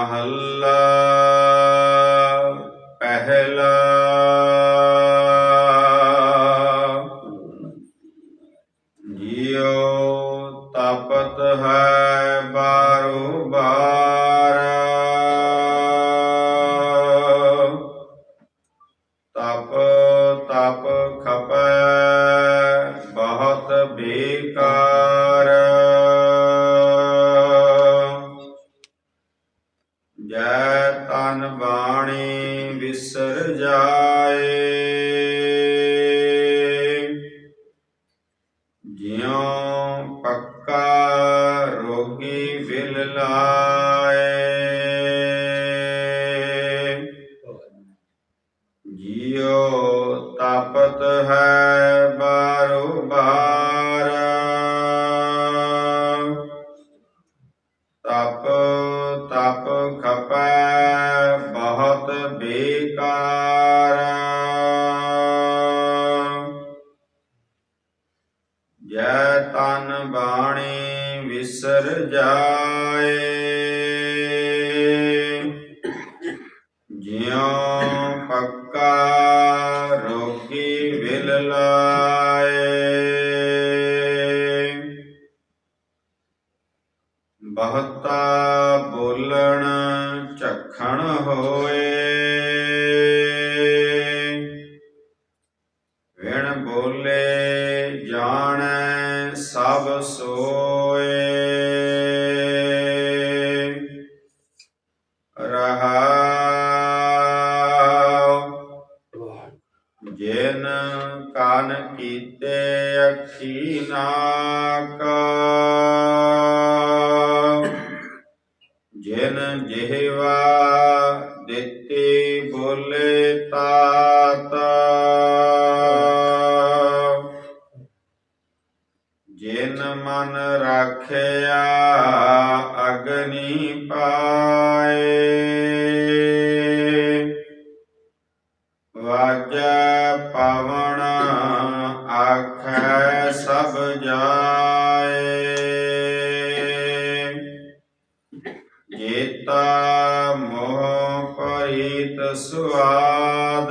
ਮਹੱਲਾ ਪਹਿਲਾ। ਜਿਉ ਤਪਤ ਹੈ ਬਾਰੋ ਬਾਰ। ਤਪ ਤਪ ਖਪੈ ਬਹੁਤ ਬੇਕਾਰ। ਜੈ ਬਾਣੀ ਵਿਸਰ ਜਾਏ। ਜਿਉ ਪੱਕਾ ਰੋਗੀ ਵਿਲ ਲਾਏ। ਜਿਉ ਤਪਤ ਹੈ ਬਾਰੋ ਬਾਰ। ਜੈ ਤਨ ਬਾਣੀ ਵਿਸਰ ਜਾਏ। ਜਿਉ ਪੱਕਾ ਰੋਗੀ ਵਿਲ ਲਾਏ। ਬਹੁਤਾ ਬੋਲਣ ਝਖਣ ਹੋਏ। ਵਿਣ ਬੋਲੇ ਜਾਣੈ ਜਿਨ ਕਨ ਕੀਤੇ ਅੱਖੀ ਨਾਕ ਜਿਨ ਜਿਹਵਾ ਦਿੱਤੀ ਬੋਲੇ ਤਾਤਾ। ਜਿਨ ਮਨ ਰੱਖਿਆ ਅਗਨੀ ਪਾਏ। ਸੁਆਦ।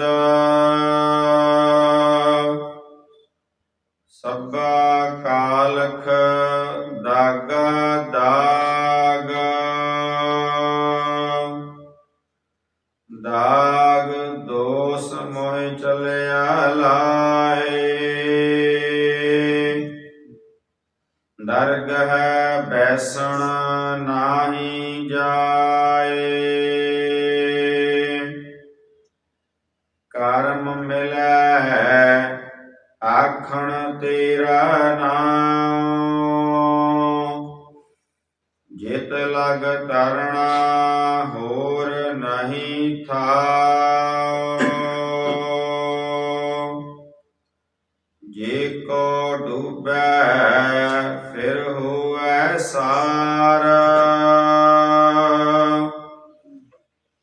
ਸਭਾ ਕਾਲਖ ਦਾਗਾ ਦਾਗ। ਦਾਗ ਦੋਸ ਮੋਹ ਚਲਿਆ ਲਾਏ। ਦਰਗਹ ਬੈਸਣ ਨਾਹੀ ਜਾਏ। ਜਿਤ ਲਗ ਤਰਣਾ ਹੋਰ ਨਹੀਂ ਥਾ। ਜੇ ਕੋ ਡੂਬੈ, ਫਿਰ ਹੋਵੈ ਸਾਰ।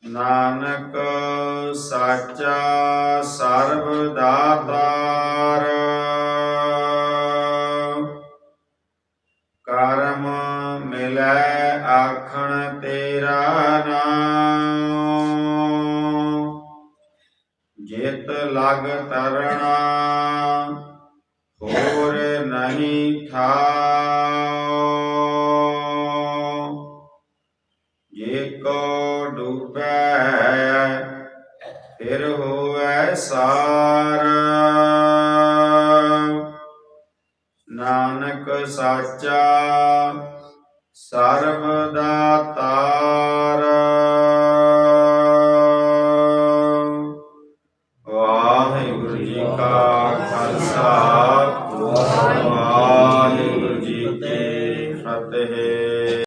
ਨਾਨਕ ਸਾਚਾ ਸਰਬ ਦਾਤਾਰ। ਕਰਮ ਮਿਲੈ ਆਖਣ ਤੇਰਾ ਨਾਮ। ਜਿਤ ਲਗ ਤਰਣਾ, ਹੋਰ ਨਹੀਂ ਥਾਉ ਜੇ ਕੋ ਡੁਬੈ, ਫਿਰ ਹੋਵੈ ਸਾਰ। ਨਾਨਕ ਸਾਚਾ ਸਰਬ ਦਾਤਾਰ।